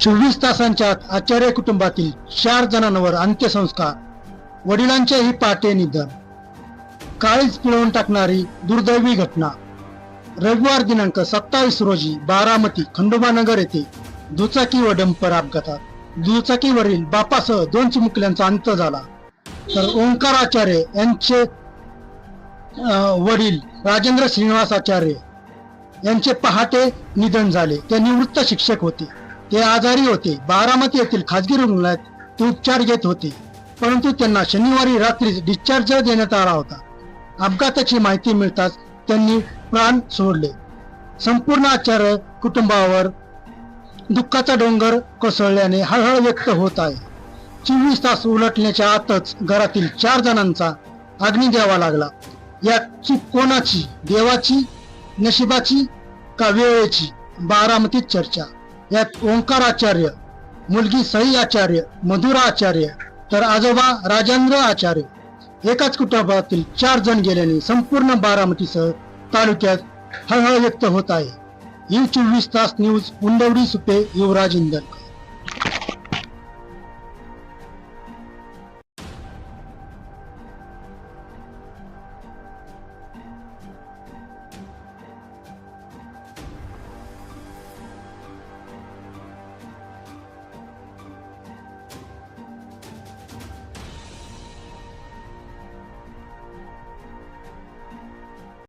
चोवीस तासांच्या आत आचार्य कुटुंबातील चार जणांवर अंत्यसंस्कार. वडिलांचेही पाटे निधन. काळीच पिळवून टाकणारी दुर्दैवी घटना. रविवार दिनांक सत्तावीस रोजी बारामती खंडोबानगर येथे दुचाकी व डंपर अपघातात. दुचाकीवरील बापासह दोन चिमुकल्यांचा अंत झाला. तर ओंकार आचार्य यांचे वडील राजेंद्र श्रीनिवास आचार्य यांचे पहाटे निधन झाले. ते निवृत्त शिक्षक होते. ते आजारी होते. बारामती येथील खाजगी रुग्णालयात ते उपचार घेत होते. परंतु त्यांना शनिवारी रात्री डिस्चार्ज देण्यात आला होता. अपघाताची माहिती मिळताच त्यांनी प्राण सोडले. संपूर्ण आचार्य कुटुंबावर दुःखाचा डोंगर कोसळल्याने हळहळ व्यक्त होत आहे. चोवीस तास उलटण्याच्या आतच घरातील चार जणांचा अग्नी द्यावा लागला. या चूक कोणाची देवाची नशिबाची का वेळेची? बारामतीत चर्चा. यात ओंकार आचार्य मुलगी सई आचार्य मधुरा आचार्य तर आजोबा राजेंद्र आचार्य. एकाच कुटुंबातील चार जण गेल्याने संपूर्ण बारामतीसह तालुक्यात हळहळ व्यक्त होत आहे. ही चोवीस तास न्यूज उंडवडी सुपे युवराज इंदल